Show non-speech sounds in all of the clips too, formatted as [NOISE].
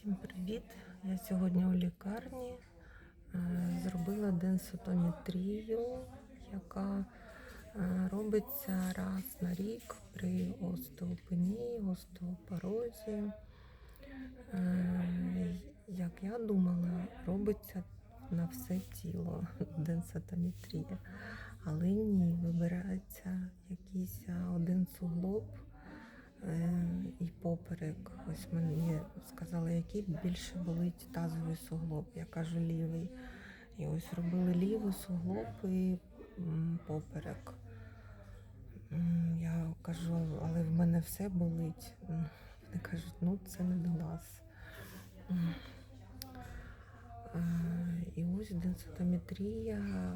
Всім привіт! Я сьогодні у лікарні е, зробила денситометрію, яка е, робиться раз на рік при остеопенії, остеопорозі. Е, Як я думала, робиться на все тіло [LAUGHS] денситометрія. Але ні, вибирається якийсь один суглоб поперек. Ось мені сказали, який більше болить тазовий суглоб. Я кажу лівий. І ось робили лівий суглоб і поперек. Я кажу, але в мене все болить. Вони кажуть, ну це не до нас. Е, І ось денситометрія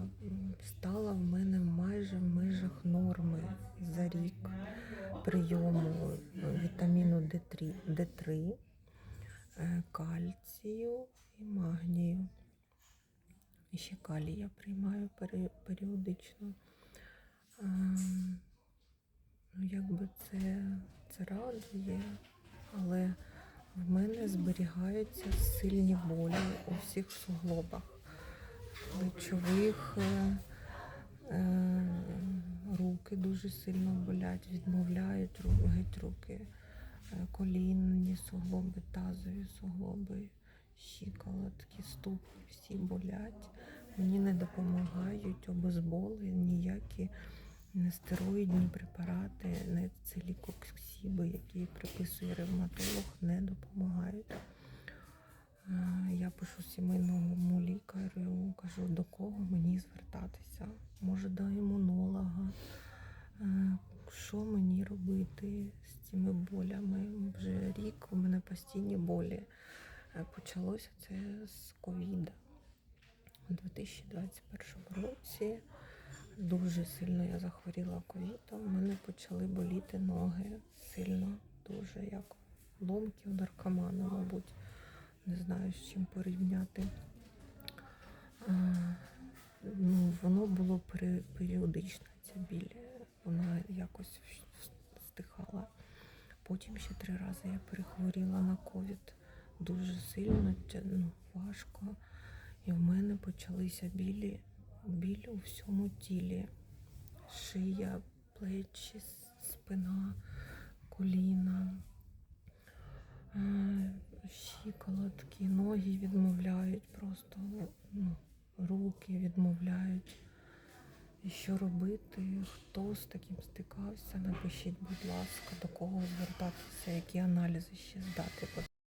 стала в мене майже в межах норми за рік прийому е, вітаміну D3, D3 е, кальцію і магнію. І ще калій я приймаю періодично. Ну, якби це, це радує, але в мене зберігаються сильні болі у всіх суглобах, плечових, е, е, руки дуже сильно болять, відмовляють геть руки, е, колінні суглоби, тазові суглоби, щиколотки, ступні, всі болять. Мені не допомагають обезболи, ніякі нестероїдні препарати, не целікоксиби, які приписує ревматолог, не допомагають. Е, Я пишу сімейному лікарю, кажу, до кого мені звертатися. Може, до імунолога. Е, Що мені робити з цими болями? Вже рік у мене постійні болі. Е, Почалося це з ковіда у 2021 році. Дуже сильно я захворіла ковідом. У мене почали боліти ноги сильно, дуже як ломки у. Не знаю, з чим порівняти. А, ну, воно було періодично, ця біль. Вона якось стихала. Потім ще три рази я перехворіла на ковід. Дуже сильно, ну, важко. І в мене почалися білі, білі у всьому тілі. Шия, плечі, спина, коліна, е, щиколотки, ноги відмовляють, просто ну, руки відмовляють. І що робити? Хто з таким стикався? Напишіть, будь ласка, до кого звертатися, які аналізи ще здати.